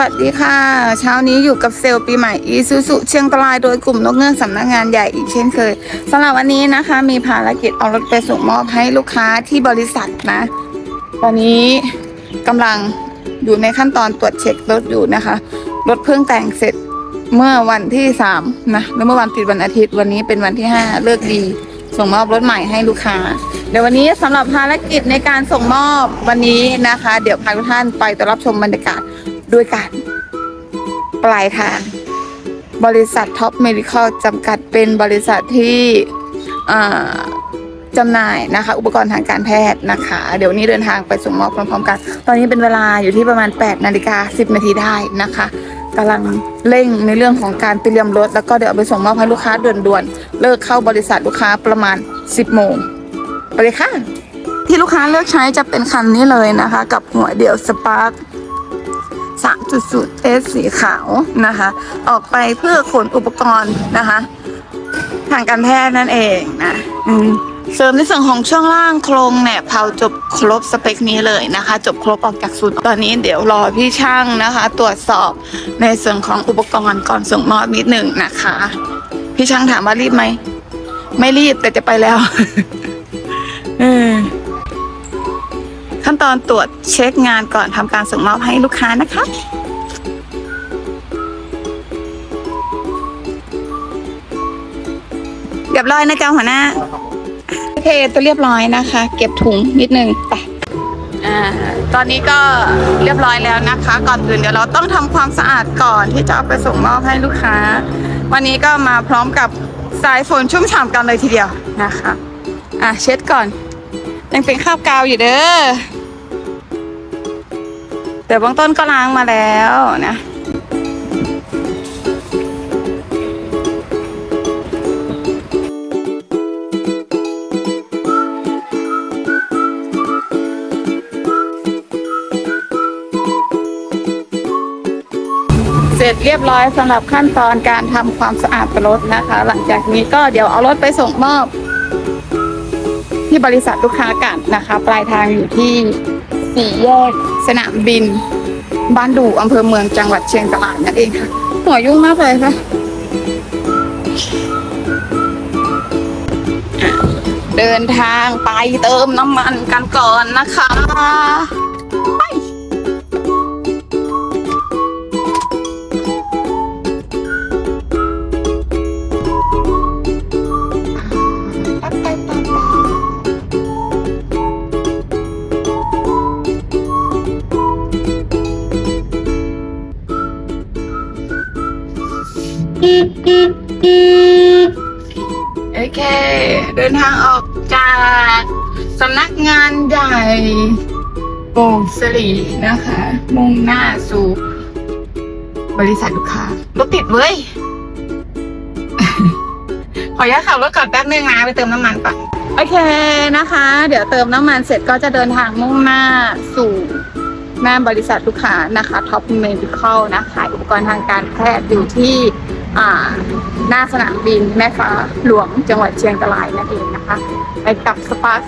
วัสดีค่ะ เช้านี้อยู่กับเซลล์ปีใหม่อีซูซุเชียงรายโดยกลุ่มนกเงือกสำนักงานใหญ่อีกเช่นเคยสำหรับวันนี้นะคะ มีภารกิจเอารถไปส่งมอบให้ลูกค้าที่บริษัทนะ ตอนนี้กำลังอยู่ในขั้นตอนตรวจเช็ครถอยู่นะคะ รถเพิ่งแต่งเสร็จเมื่อวันที่สามนะแล้วเมื่อวันติดวันอาทิตย์วันนี้เป็นวันที่ห้าเลิกดี ส่งมอบรถใหม่ให้ลูกค้า เดี๋ยววันนี้สำหรับภารกิจในการส่งมอบวันนี้นะคะ เดี๋ยวพาทุกท่านไปต้อนรับชมบรรยากาศ ด้วยกัน ปลายทาง บริษัทท็อปเมดิคอลจำกัดเป็นบริษัทที่จำหน่ายนะคะ อุปกรณ์ทางการแพทย์นะคะ เดี๋ยวนี้เดินทางไปส่งมอบพร้อมๆกัน ตอนนี้เป็นเวลาอยู่ที่ประมาณ 8 นาฬิกา 10 นาทีได้นะคะกำลังเร่งในเรื่องของการเตรียมรถ แล้วก็เดี๋ยวเอาไปส่งมอบให้ลูกค้าด่วนๆ เลิกเข้าบริษัทลูกค้าประมาณ 10 โมง ไปเลยค่ะ ที่ลูกค้าเลือกใช้จะเป็นคันนี้เลยนะคะ กับหัวเดี่ยวสปาร์ 3.0 S สีขาวนะคะ ออกไปเพื่อขนอุปกรณ์นะคะ ทางการแพทย์นั่นเองนะเสริมในส่วนของช่วงล่างโครงแหนบเผาจบครบสเปคนี้เลยนะคะ จบครบออกจากศูนย์ตอนนี้เดี๋ยวรอพี่ช่างนะคะ ตรวจสอบในส่วนของอุปกรณ์ก่อนส่งมอบนิดหนึ่งนะคะ พี่ช่างถามว่ารีบไหม ไม่รีบแต่จะไปแล้ว เออ ขั้นตอนตรวจเช็คงานก่อนทำการส่งมอบให้ลูกค้านะคะเรียบร้อยนะจ้าหัวหน้าโอเคตัวเรียบร้อยนะคะ เก็บถุงนิดนึงไปอ่าตอนนี้ก็เรียบร้อยแล้วนะคะ ก่อนอื่นเดี๋ยวเราต้องทำความสะอาดก่อนที่จะเอาไปส่งมอบให้ลูกค้า วันนี้ก็มาพร้อมกับสายฝนชุ่มฉ่ำกันเลยทีเดียวนะคะ อะเช็ดก่อน ยังเป็นคราบกาวอยู่เด้อ แต่บื้องต้นก็ล้างมาแล้วนะเสร็จเรียบร้อยสำหรับขั้นตอนการทำความสะอาดรถนะคะ หลังจากนี้ก็เดี๋ยวเอารถไปส่งมอบ ที่บริษัทลูกค้ากันนะคะ ปลายทางอยู่ที่ สี่แยก สนามบิน บ้านดูอำเภอเมืองจังหวัดเชียงรายนั่นเองค่ะ หัวยุ่งมากเลยค่ะอะเดินทางไปเติมน้ำมันกันก่อนนะคะ โอเค เดินทางออกจากสำนักงานใหญ่โป่งสลีนะคะ มุ่งหน้าสู่ บริษัทลูกค้ารถติดเว้ย ขออนุญาตขับรถก่อนแป๊บนึงนะไปเติมน้ำมันก่อน โอเคนะคะ เดี๋ยวเติมน้ำมันเสร็จก็จะเดินทางมุ่งหน้าสู่หน้าบริษัทลูกค้านะคะท็อปเมดิคอลนะขายอุปกรณ์ทางการแพทย์อยู่ที่ หน้าสนามบินแม่ฟ้าหลวงจังหวัดเชียงรายนั่นเองนะคะ ไปกับสปาร์ค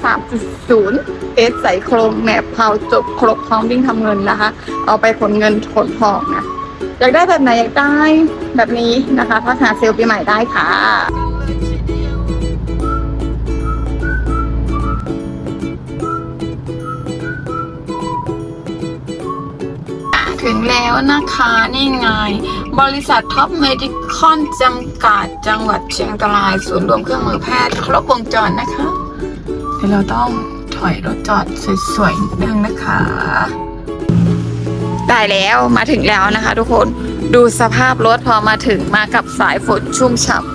3.0 เอสใส่โครงแหนบเผาจบครบพร้อมวิ่งทำเงินนะคะ เอาไปขนเงินขนทองนะอยากได้แบบไหนอยากได้แบบนี้นะคะทักหาเซลล์ปีใหม่ได้ค่ะ ถึงแล้วนะคะนี่ไง บริษัทท็อปเมดิคอนจำกัดจังหวัดเชียงรายศูนย์รวมเครื่องมือแพทย์ครบวงจรนะคะเดี๋ยวเราต้องถอยรถจอดสวยๆนิดนึงนะคะได้แล้วมาถึงแล้วนะคะ ทุกคนดูสภาพรถพอมาถึงมากับสายฝนชุ่มฉ่ำ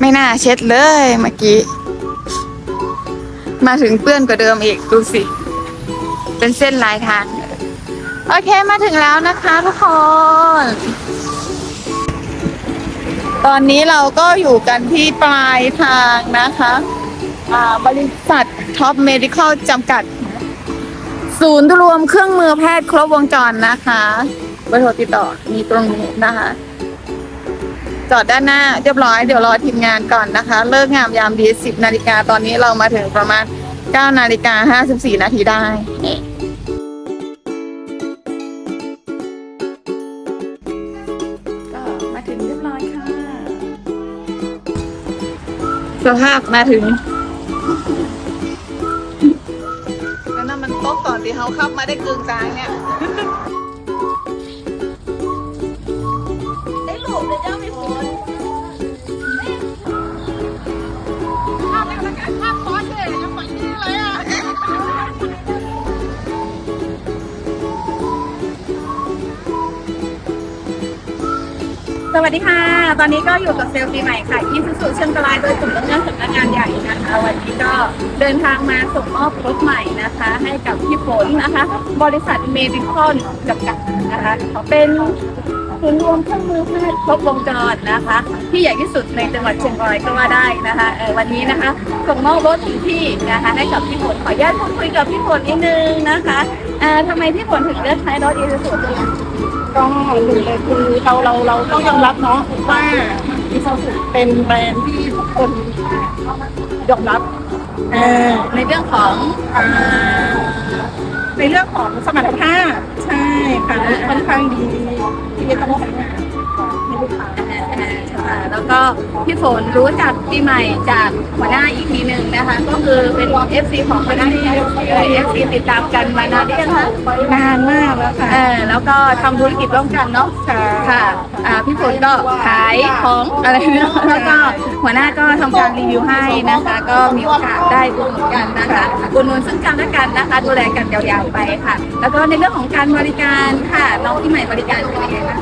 ไม่น่าเช็ดเลยเมื่อกี้ มาถึงเปื้อนกว่าเดิมอีกดูสิ เป็นเส้นลายทาง โอเคมาถึงแล้วนะคะทุกคน ตอนนี้เราก็อยู่กันที่ปลายทางนะคะบริษัทท็อปเมดิคอลจำกัด ศูนย์รวมเครื่องมือแพทย์ครบวงจรนะคะเบอร์โทรติดต่อมีตรงนี้นะคะ จอดด้านหน้าเรียบร้อยเดี๋ยวรอทีมงานก่อนนะคะ เลิกงามยามดี 10 นาฬิกาตอนนี้เรามาถึงประมาณ 9 นาฬิกา 54 นาทีได้ สภาพมาถึงแล้วนั่นมันโต๊ะก่อนที่เขาขับมาได้กึ่งกลางเนี่ย วัสดีค่ะ ตอนนี้ก็อยู่กับเซลล์ปีใหม่ค่ะที่สุสุเชียงรายโดยกลุ่มเรื่องสำนักงานใหญ่นะคะ วันนี้ก็เดินทางมาส่งมอบรถใหม่นะคะ ให้กับพี่ฝนนะคะ บริษัทเมดิคอนจำกัดนะคะเป็นศูนย์รวมเครื่องมือแพทย์ครบวงจรนะคะ ที่ใหญ่ที่สุดในจังหวัดเชียงรายก็ว่าได้นะคะเออวันนี้นะคะส่งมอบรถถึงที่นะคะให้กับพี่ฝนขออนุญาตพูดคุยกับพี่ฝนนิดนึงนะคะเอ่อทำไมพี่ฝนถึงเลือกใช้รถอีซูซูตัวนี้ ก็หนึ่งเลยคือเราเราเราต้องยอมรับเนาะว่าอิซูซูเป็นแบรนด์ที่ทุกคนยอมรับเออในเรื่องของอ่าในเรื่องของสมรรถภาพใช่ค่ะค่อนข้างดีที่จะต้องใช้งานให้ลูกค้าอ่า แล้วก็พี่ฝนรู้จักปีใหม่จากหัวหน้าอีกทีหนึ่งนะคะ ก็คือเป็น FC ของหัวหน้าที่เอฟซีติดตามกันมานานหรือยังคะนานมากแล้วค่ะเออแล้วก็ทำธุรกิจร่วมกันเนาะค่ะค่ะอ่าพี่ฝนก็ขายของอะไรเนาะแล้วก็หัวหน้าก็ทำการรีวิวให้นะคะ ก็มีโอกาสได้อุดหนุนกันนะคะอุดหนุนซึ่งกันและกันนะคะ ดูแลกันยาวๆไปค่ะ แล้วก็ในเรื่องของการบริการค่ะน้องที่ใหม่บริการเป็นยังไงบ้างคะ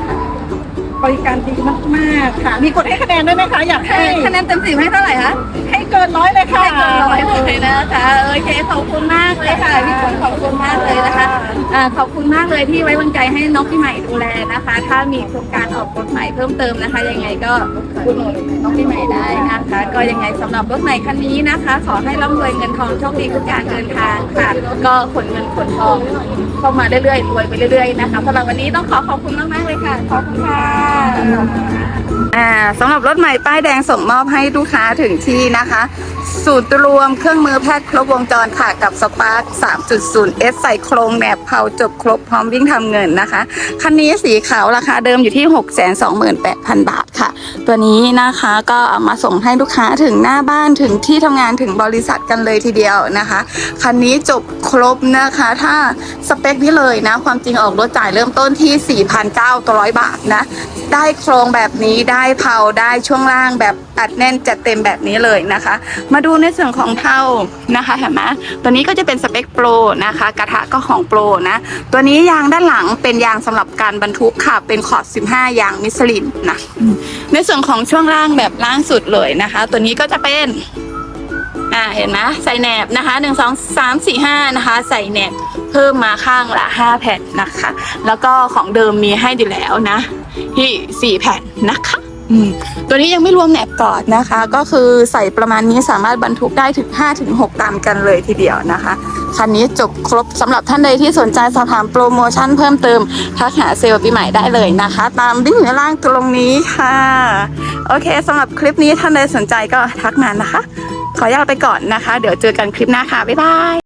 บริการดีมากๆค่ะ มีกดให้คะแนนด้วยไหมคะ อยากให้คะแนนเต็มสิบให้เท่าไหร่คะให้ เกินร้อยเลยค่ะให้เกินร้อยเลยนะคะโอเคขอบคุณมากเลยค่ะพี่ฝนขอบคุณมากเลยนะคะอ่าขอบคุณมากเลยที่ไว้วางใจให้น้องพี่ใหม่ดูแลนะคะ ถ้ามีโครงการออกรถใหม่เพิ่มเติมนะคะ ยังไงก็อุดหนุนน้องพี่ใหม่ได้นะคะ ก็ยังไงสำหรับรถใหม่คันนี้นะคะ ขอให้ร่ำรวยเงินทองโชคดีทุกการเดินทางค่ะ ก็ขนเงินขนทองเข้ามาเรื่อยๆรวยไปเรื่อยๆนะคะสำหรับวันนี้ต้องขอขอบคุณมากๆเลยค่ะ ขอบคุณค่ะอ่าสำหรับรถใหม่ป้ายแดงส่งมอบให้ลูกค้าถึงที่นะคะสูตรรวมเครื่องมือแพทย์ครบวงจรค่ะกับสปาร์ค3.0 S ใส่โครงแหนบเผาจบครบพร้อมวิ่งทำเงินนะคะ คันนี้สีขาวราคาเดิมอยู่ที่ 628,000 บาทค่ะ ตัวนี้นะคะก็เอามาส่งให้ลูกค้าถึงหน้าบ้านถึงที่ทำงานถึงบริษัทกันเลยทีเดียวนะคะ คันนี้จบครบนะคะ ถ้าสเปคนี้เลยนะ ความจริงออกรถจ่ายเริ่มต้นที่ 4,900 บาทนะได้โครงแบบนี้ได้เผาได้ช่วงล่างแบบอัดแน่นจัดเต็มแบบนี้เลยนะคะมาดูในส่วนของเผานะคะเห็นไหมตัวนี้ก็จะเป็นสเปคโปรนะคะ กระทะก็ของโปรนะ ตัวนี้ยางด้านหลังเป็นยางสำหรับการบรรทุกค่ะ เป็นขอด15 ยางมิชลินนะ ในส่วนของช่วงล่างแบบล่างสุดเลยนะคะ ตัวนี้ก็จะเป็นอ่าเห็นไหมใส่แหนบนะคะหนึ่งสองสามสี่ห้านะคะ ใส่แหนบเพิ่มมาข้างละห้าแผ่นนะคะ แล้วก็ของเดิมมีให้อยู่แล้วนะ ที่สี่แผ่นนะคะ อืมตัวนี้ยังไม่รวมแหนบกอดนะคะ ก็คือใส่ประมาณนี้สามารถบรรทุกได้ถึง5ถึง6ตันกันเลยทีเดียวนะคะ คันนี้จบครบสำหรับท่านใดที่สนใจสอบถามโปรโมชั่นเพิ่มเติมทักหาเซลล์ปีใหม่ได้เลยนะคะ ตามลิงก์อยู่ล่างตรงนี้ค่ะ โอเคสำหรับคลิปนี้ท่านใดสนใจก็ทักมานะคะ ขออนุญาตไปก่อนนะคะ เดี๋ยวเจอกันคลิปหน้าค่ะ บ๊ายบาย